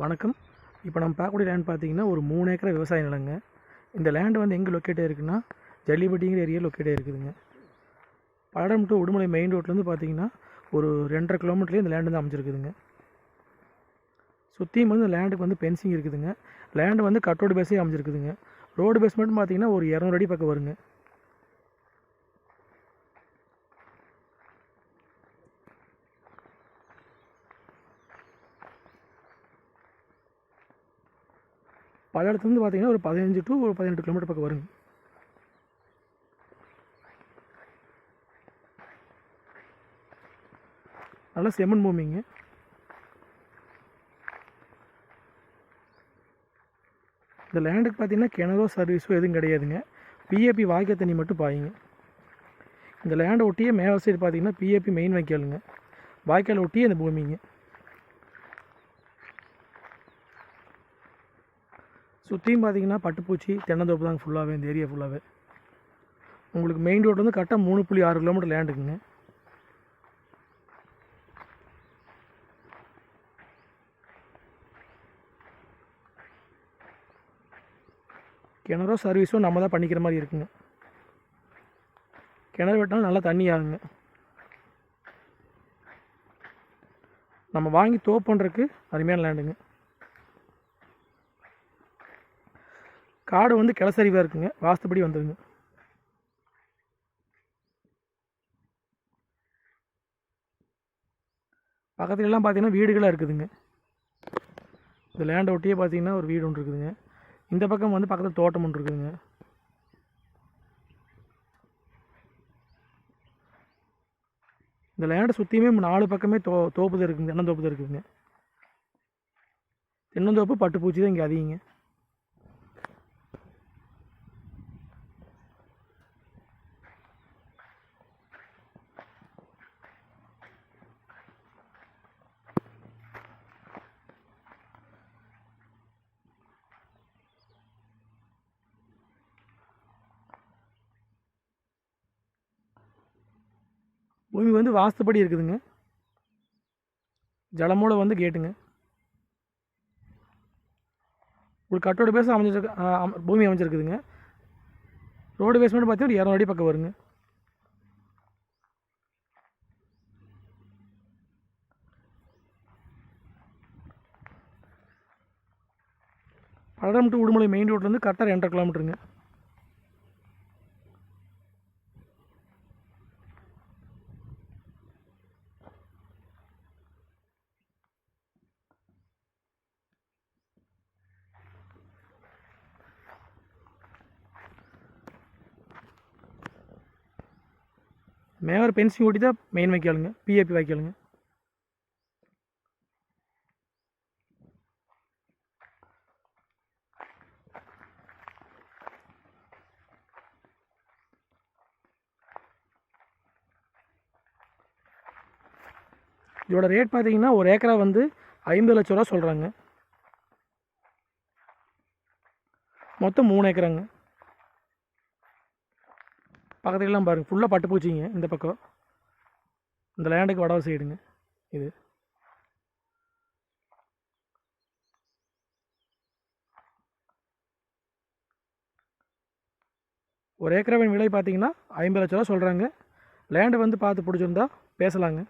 வணக்கம். இப்போ நம்ம பார்க்கக்கூடிய லேண்ட் பார்த்தீங்கன்னா ஒரு மூணு ஏக்கர் விவசாய நிலங்க. இந்த லேண்ட் வந்து எங்கே லொக்கேட்டாக இருக்குன்னா ஜல்லிப்பட்டிங்கிற ஏரியா லொக்கேட்டாக இருக்குதுங்க படம் டு உடுமலை மெயின் ரோட்லேருந்து பார்த்தீங்கன்னா ஒரு ரெண்டரை கிலோமீட்டர்லேயே இந்த லேண்டு வந்து அமைஞ்சிருக்குதுங்க. சுற்றியும் வந்து லேண்டுக்கு வந்து பென்சிங் இருக்குதுங்க. லேண்டு வந்து கட்டோடு பேஸே அமைஞ்சிருக்குதுங்க. ரோடு பேஸ் மட்டும் பார்த்தீங்கன்னா ஒரு இரநூறு அடி பக்கம் வருங்க. பல்லடத்துலேருந்து பார்த்தீங்கன்னா ஒரு பதினஞ்சு டு ஒரு பதினெட்டு கிலோமீட்டர் பக்கம் வருங்க. நல்லா செம்மன் பூமிங்க. இந்த லேண்டுக்கு பார்த்தீங்கன்னா கிணறோ சர்வீஸோ எதுவும் கிடையாதுங்க. பிஏபி வாய்க்கால் தண்ணி மட்டும் பாயுங்க. இந்த லேண்டை ஒட்டியே மேலே சைடு பார்த்தீங்கன்னா பிஏபி மெயின் வாய்க்காலுங்க. வாய்க்கால் ஒட்டியே இந்த பூமிங்க. சுற்றியும் பார்த்தீங்கன்னா பட்டுப்பூச்சி தென்னந்தோப்பு தாங்க ஃபுல்லாகவே இந்த ஏரியா ஃபுல்லாகவே உங்களுக்கு மெயின் ரோடு வந்து கரெக்டாக மூணு புள்ளி ஆறு கிலோமீட்டர் லேண்டுக்குங்க கிணறோ சர்வீஸோ நம்ம தான் பண்ணிக்கிற மாதிரி இருக்குங்க. கிணறு வெட்டினாலும் நல்லா தண்ணி ஆகுங்க. நம்ம வாங்கி தோப்புன்றதுக்கு அருமையான லேண்டுங்க காடு வந்து கிளசரிவாக இருக்குங்க. வாஸ்துபடி வந்துருங்க பக்கத்துலலாம் பார்த்தீங்கன்னா வீடுகளாக இருக்குதுங்க. இந்த லேண்டை ஒட்டியே பார்த்தீங்கன்னா ஒரு வீடு ஒன்று இருக்குதுங்க. இந்த பக்கம் வந்து பக்கத்தில் தோட்டம் ஒன்று இருக்குதுங்க. இந்த லேண்டை சுற்றியுமே நாலு பக்கமே தோ தோப்பு தான் இருக்குங்க தென்னந்தோப்பு தான் இருக்குதுங்க தென்னந்தோப்பு பட்டுப்பூச்சி தான் இங்கே அதிகங்க. பூமி வந்து வாஸ்துப்படி இருக்குதுங்க. ஜலமூல வந்து கேட்டுங்க. ஒரு கட்டோட பேஸ் அமைஞ்சிருக்கு பூமி அமைஞ்சிருக்குதுங்க. ரோடு பேஸ் மட்டும் பார்த்தீங்கன்னா ஒரு இரநூறு அடி பக்கம் வருங்க. பல்லடம் டு உடுமலை மெயின் ரோட்லேருந்து கரெக்டாக ரெண்டரை கிலோமீட்டருங்க மேவர் பென்சிங் ஓட்டி தான் மெயின் வைக்காளுங்க பிஏபி வைக்காளுங்க. இதோட ரேட் பார்த்தீங்கன்னா ஒரு ஏக்கரா வந்து ஐம்பது லட்ச ரூபா சொல்கிறாங்க மொத்தம் மூணு ஏக்கராங்க. பக்கத்துலலாம் பாருங்கள் ஃபுல்லாக பட்டு பூச்சிங்க இந்த பக்கம். இந்த லேண்டுக்கு வடவ சைடுங்க இது. ஒரு ஏக்கராவின் விலை பார்த்தீங்கன்னா ஐம்பது லட்ச ரூபா சொல்கிறாங்க லேண்டு வந்து பார்த்து பிடிச்சிருந்தா பேசலாங்க.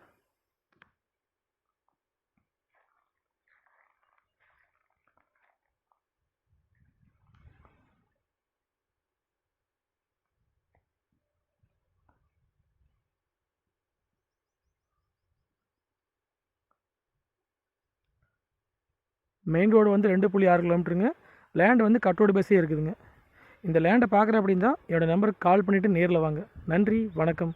மெயின் ரோடு வந்து ரெண்டு புள்ளி ஆறு கிலோமீட்டருங்க லேண்ட் வந்து கட்டோடு பேஸே இருக்குதுங்க. இந்த லேண்டை பார்க்குற அப்படின்னா என்னோடய நம்பருக்கு கால் பண்ணிவிட்டு நேரில் வாங்க. நன்றி வணக்கம்.